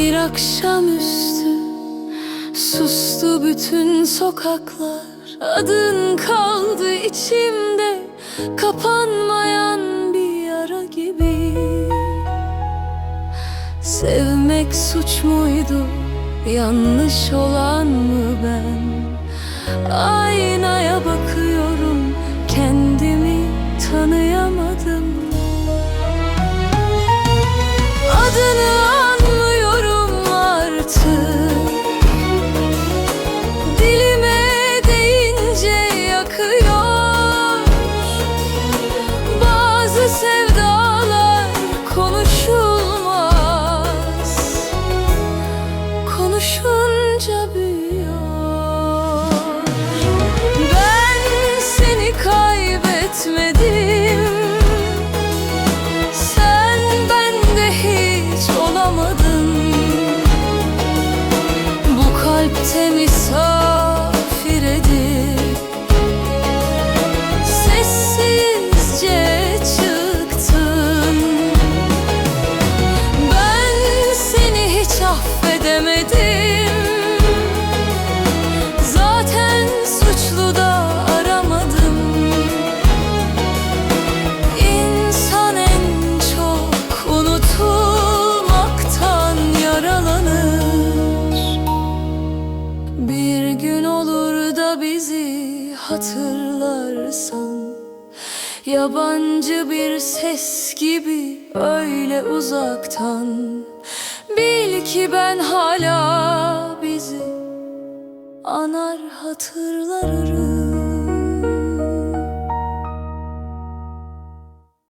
Akşamüstü sustu bütün sokaklar. Adın kaldı içimde kapanmayan bir yara gibi. Sevmek suç muydu yanlış olan mı ben? Aynaya bakıyorum Konuşunca büyüyor Ben seni kaybetmedim hatırlarsan Yabancı bir ses gibi öyle uzaktan. Bil ki ben hala bizi anar hatırlarım